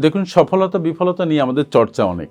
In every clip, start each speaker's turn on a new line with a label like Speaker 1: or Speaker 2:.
Speaker 1: দেখুন সফলতা বিফলতা নিয়ে আমাদের চর্চা অনেক।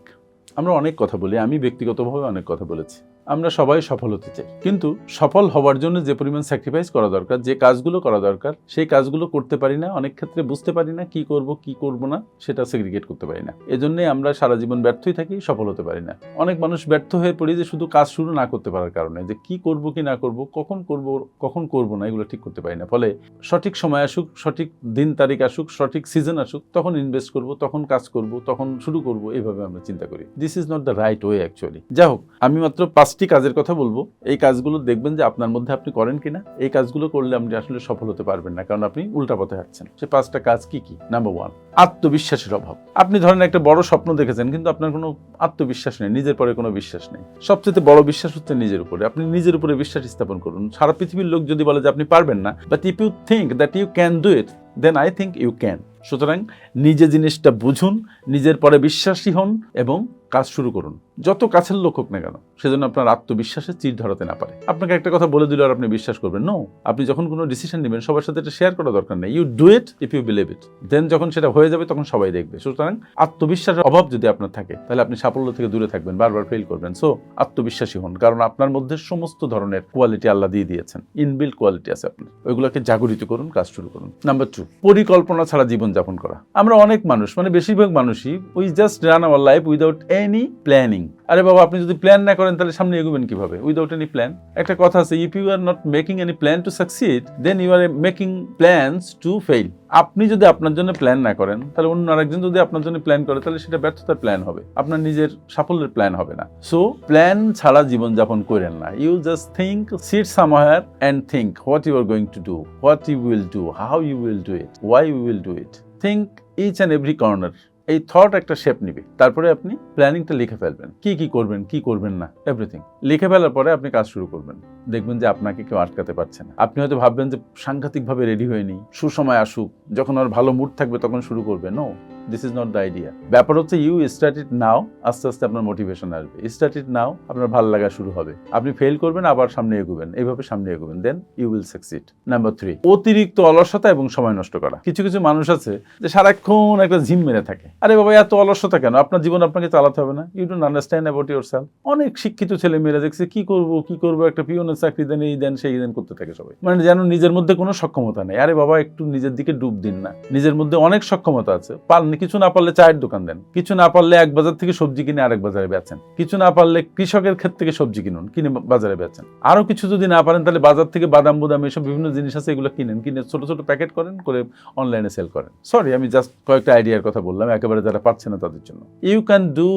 Speaker 1: আমরা অনেক কথা বলি, আমি ব্যক্তিগতভাবে অনেক কথা বলেছি। আমরা সবাই সফল হতে চাই। কিন্তু সফল হওয়ার জন্য যে পরিমাণ স্যাক্রিফাইস করা দরকার, যে কাজগুলো করা দরকার, সেই কাজগুলো করতে পারি না, অনেক ক্ষেত্রে বুঝতে পারি না কি করব কি করব না, সেটা সেগ্রিগেট করতে পারি না। এজন্যই আমরা সারা জীবন ব্যর্থই থাকি, সফল হতে পারি না। অনেক মানুষ ব্যর্থ হয়ে পড়ি যে শুধু কাজ শুরু না করতে পারার কারণে, যে কি করব, কি না করব, কখন করব কখন করব না, এগুলো ঠিক করতে পারি না। ফলে সঠিক সময় আসুক, সঠিক দিন তারিখ আসুক, সঠিক সিজন আসুক, তখন ইনভেস্ট করব, তখন কাজ করব, তখন শুরু করব এইভাবে আমরা চিন্তা করি। This is not the right way actually যাই হোক, আমি মাত্র পাঁচটি কাজের কথা বলব। এই কাজগুলো দেখবেন যে আপনার মধ্যে আপনি করেন কিনা, এই কাজগুলো করলে আপনি আসলে সফল হতে পারবেন না, কারণ আপনি উল্টা পথে হাঁটছেন। সে পাঁচটা কাজ কি কি? নাম্বার ওয়ান আত্মবিশ্বাসের অভাব। আপনি ধরেন একটা বড় স্বপ্ন দেখেছেন, কিন্তু আপনার কোনো আত্মবিশ্বাস নেই, নিজের পরে কোনো বিশ্বাস নেই। সবচেয়ে বড় বিশ্বাস হচ্ছে নিজের উপরে। আপনি নিজের উপরে বিশ্বাস স্থাপন করুন। সারা পৃথিবীর লোক যদি বলে যে আপনি পারবেন না but if you think that you can do it then I think you can সুতরাং নিজে জিনিসটা বুঝুন, নিজের পরে বিশ্বাসী হন এবং কাজ শুরু করুন। যত কাছের লোক হোক না কেন, সেজন্য আপনার আত্মবিশ্বাসে চির ধরাতে না পারে। আপনাকে একটা কথা বলে দিল আর আপনি বিশ্বাস করবেন। নো আপনি যখন কোনো ডিসিশন নেবেন, সবার সাথে এটা শেয়ার করা দরকার নেই। You do it if you believe it then যখন সেটা হয়ে যাবে, তখন সবাই দেখবে। সুতরাং আত্মবিশ্বাসের অভাব যদি আপনার থাকে, তাহলে আপনি সাফল্য থেকে দূরে থাকবেন, বারবার ফেল করবেন। সো আত্মবিশ্বাসী হন, কারণ আপনার মধ্যে সমস্ত ধরনের কোয়ালিটি আল্লাহ দিয়ে দিয়েছেন। ইনবিল্ড কোয়ালিটি আছে আপনার। ওইগুলোকে জাগরিত করুন, কাজ শুরু করুন। নাম্বার টু পরিকল্পনা ছাড়া জীবন যাপন করা। আমরা অনেক মানুষ মানে বেশিরভাগ মানুষই we just run our life without any planning আরে বাবা, আপনি যদি প্ল্যান না করেন, তাহলে সামনে এগোবেন কীভাবে? উইদাউট এনি প্ল্যান একটা কথা আছে if you are not making any plan to succeed then you are making plans to fail আপনি যদি আপনার জন্য প্ল্যান না করেন, তাহলে অন্য আরেকজন যদি আপনার জন্য প্ল্যান করে, তাহলে সেটা ব্যর্থতার প্ল্যান হবে। আপনার নিজের সাফল্যের প্ল্যান হবে না। সো প্ল্যান ছাড়া জীবনযাপন করেন না। You just think sit somewhere and think what you are going to do what you will do how you will do it why you will do it think each and every corner এই thought একটা shape নিবে। তারপরে আপনি প্ল্যানিংটা লিখে ফেলবেন। কি কি করবেন কি করবেন না এভরিথিং লিখে ফেলার পরে আপনি কাজ শুরু করবেন। দেখবেন যে আপনাকে কেউ আটকাতে পারছে না। আপনি হয়তো ভাববেন যে সাংঘাতিকভাবে রেডি হয়ে নিই। সুসময় আসুক। যখন আর ভালো মুড থাকবে তখন শুরু করবে। No this is not the idea ব্যাপার হচ্ছে ইউ স্টার্ট ইট নাও আস্তে আস্তে আপনার মোটিভেশন আসবে। স্টার্ট ইট নাও আপনার ভালো লাগা শুরু হবে। আপনি ফেল করবেন, আবার সামনে এগোবেন। এইভাবে সামনে এগোবেন। Then you will succeed number three অতিরিক্ত অলসতা এবং সময় নষ্ট করা। কিছু কিছু মানুষ আছে যে সারাক্ষণ একটা ঝিম মেরে থাকে। আরে বাবা, এত অলসতা কেন? আপনার জীবন আপনাকে চালাতে হবে না। You don't understand about yourself অনেক শিক্ষিত ছেলে মেয়েরা দেখছে, কি করব কি করব? একটা পিওনের চাকরি দেন, এই দেন, সেই দেন, করতে থাকে সবাই। মানে যেন নিজের মধ্যে কোনো সক্ষমতা নেই। আরে বাবা, একটু নিজের দিকে ডুব দিন না। নিজের মধ্যে অনেক সক্ষমতা আছে। পারলে কিছু না পারলে চায়ের দোকান দেন, কিছু না পারলে এক বাজার থেকে সবজি কিনে আরেক বাজারে বেচেন, কিছু না পারলে কৃষকের ক্ষেত থেকে সবজি কিনুন, কিনে বাজারে বেচেন। আরও কিছু যদি না পারেন, তাহলে বাজার থেকে বাদাম, বুদাম এসব বিভিন্ন জিনিস আছে, এগুলো কিনেন, কিনে ছোট ছোট প্যাকেট করেন, করে অনলাইনে সেল করেন। সরি আমি জাস্ট কয়েকটা আইডিয়ার কথা বললাম, একেবারে যারা পাচ্ছে না তাদের জন্য। You can do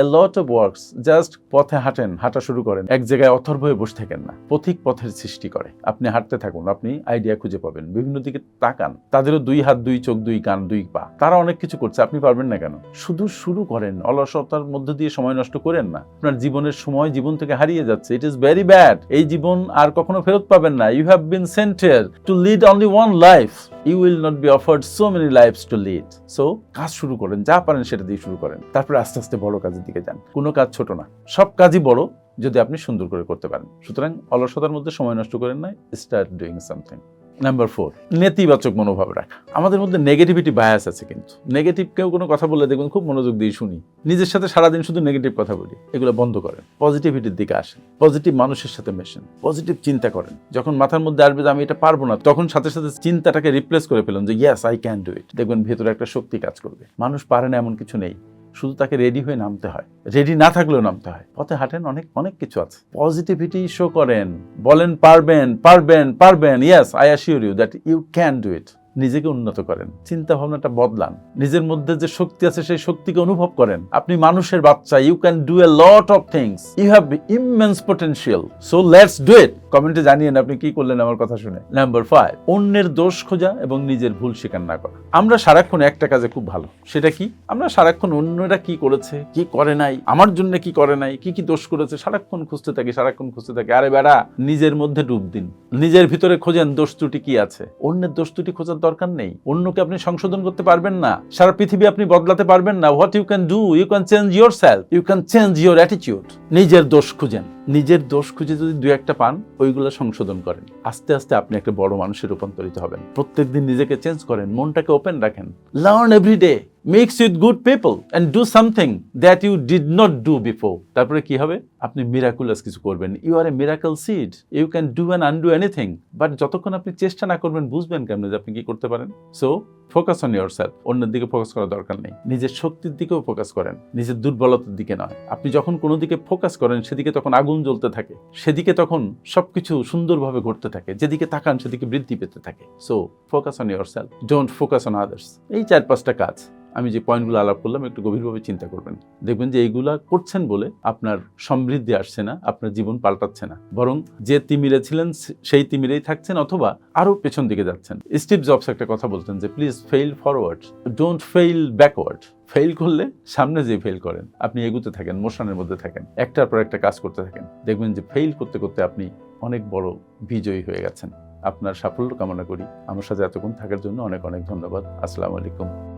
Speaker 1: a lot of works just পথে হাঁটেন, হাঁটা শুরু করেন। এক জায়গায় অথর্ব হয়ে বসে থাকেন না, পথিক পথের সৃষ্টি করে। আপনি হাঁটতে থাকুন, আপনি আইডিয়া খুঁজে পাবেন, বিভিন্ন দিকে তাকান। তাদেরও দুই হাত, দুই চোখ, দুই কান, দুই পা। তারা অনেক কিছু করছে, আপনি পারবেন না কেন? শুধু শুরু করেন, অলসতার মধ্যে দিয়ে সময় নষ্ট করেন না। আপনার জীবনের সময় জীবন থেকে হারিয়ে যাচ্ছে। ইট ইজ ভেরি ব্যাড এই জীবন আর কখনো ফেরত পাবেন না। You have been sent here to lead only one life you will not be offered so many lifes to lead so কাজ শুরু করেন, যা পারেন সেটা দিয়ে শুরু করেন। তারপরে আস্তে আস্তে বড় কাজের দিকে যান। কোনো কাজ ছোট না। সব কাজই বড় যদি আপনি সুন্দর করে করতে পারেন। সুতরাং অলসতার মধ্যে সময় নষ্ট করেন না start doing something number four নেতিবাচক মনোভাব রাখা। আমাদের মধ্যে নেগেটিভিটি বায়াস আছে কিন্তু। নেগেটিভ কেউ কোনো কথা বললে দেখবেন খুব মনোযোগ দিয়ে শুনি। নিজের সাথে সারাদিন শুধু নেগেটিভ কথা বলি, এগুলো বন্ধ করেন। পজিটিভিটির দিকে আসেন। পজিটিভ মানুষের সাথে মেশেন। পজিটিভ চিন্তা করেন। যখন মাথার মধ্যে আসবে যে আমি এটা পারব না, তখন সাথে সাথে চিন্তাটাকে রিপ্লেস করে ফেলুন যে yes I can do it দেখবেন ভেতরে একটা শক্তি কাজ করবে। মানুষ পারে না এমন কিছু নেই। শুধু তাকে রেডি হয়ে নামতে হয়। রেডি না থাকলেও নামতে হয়। পথে হাঁটেন অনেক অনেক কিছু আছে। পজিটিভিটি শো করেন, বলেন পারবেন পারবেন পারবেন yes I assure you that you can do it নিজেকে উন্নত করেন। চিন্তা ভাবনাটা বদলান। নিজের মধ্যে যে শক্তি আছে, সেই শক্তিকে অনুভব করেন। আপনি মানুষের বাচ্চা you can do a lot of things you have immense potential so let's do it কমেন্টে জানিয়েন আপনি কি করলেন আমার কথা শুনে। নাম্বার ফাইভ অন্যের দোষ খোঁজা এবং নিজের ভুল স্বীকার না করা। আমরা সারাক্ষণ একটা কাজে খুব ভালো। সেটা কি? আমরা সারাক্ষণ অন্যরা কি করেছে, কি করে নাই, আমার জন্য কি করে নাই, কি কি দোষ করেছে, সারাক্ষণ খুঁজতে থাকি, সারাক্ষণ খুঁজতে থাকি। আরে বেড়া, নিজের মধ্যে ডুব দিন। নিজের ভিতরে খোঁজেন দোষ ত্রুটি কি আছে। অন্যের দোষ ত্রুটি খোঁজার দরকার নেই। অন্যকে আপনি সংশোধন করতে পারবেন না। সারা পৃথিবী আপনি বদলাতে পারবেন না। What you can do you can change yourself you can change your attitude নিজের দোষ খুঁজেন। নিজের দোষ খুঁজে যদি দু একটা পান, ওইগুলো সংশোধন করেন। আস্তে আস্তে আপনি একটা বড় মানুষে রূপান্তরিত হবেন। প্রত্যেক দিন নিজেকে চেঞ্জ করেন, মনটাকে ওপেন রাখেন। Learn every day mix with good people and do something that you did not do before তারপরে কি হবে? আপনি মিরাকুলাস কিছু করবেন। You are a miracle seed you can do and undo anything but যতক্ষণ আপনি চেষ্টা না করবেন, বুঝবেন কেমন যে আপনি কি করতে পারেন। So focus on yourself অন্যের দিকে ফোকাস করার দরকার নেই। নিজের শক্তির দিকেও ফোকাস করেন। নিজের দুর্বলতার দিকে নয়। আপনি যখন কোনো দিকে ফোকাস করেন, সেদিকে তখন আগুন জ্বলতে থাকে। সেদিকে তখন সবকিছু সুন্দরভাবে ঘটতে থাকে। যেদিকে তাকান, সেদিকে বৃদ্ধি পেতে থাকে। So focus on yourself don't focus on others এই চার পাঁচটা কাজ। আমি যে পয়েন্টগুলো আলাপ করলাম, একটু গভীরভাবে চিন্তা করবেন। দেখবেন যে এইগুলা করছেন বলে আপনার সমৃদ্ধি আসছে না, আপনার জীবন পাল্টাচ্ছে না। বরং যে তিমিরে ছিলেন সেই তিমিরেই থাকছেন অথবা আরও পেছন দিকে যাচ্ছেন। স্টিভ জবস একটা কথা বলতেন যে, please fail forward don't fail backward fail করলে সামনে যে ফেল করেন। আপনি এগুতে থাকেন, মোশনের মধ্যে থাকেন, একটার পর একটা কাজ করতে থাকেন। দেখবেন যে ফেইল করতে করতে আপনি অনেক বড় বিজয়ী হয়ে গেছেন। আপনার সাফল্য কামনা করি। আমার সাথে এতক্ষণ থাকার জন্য অনেক অনেক ধন্যবাদ। আসসালামু আলাইকুম।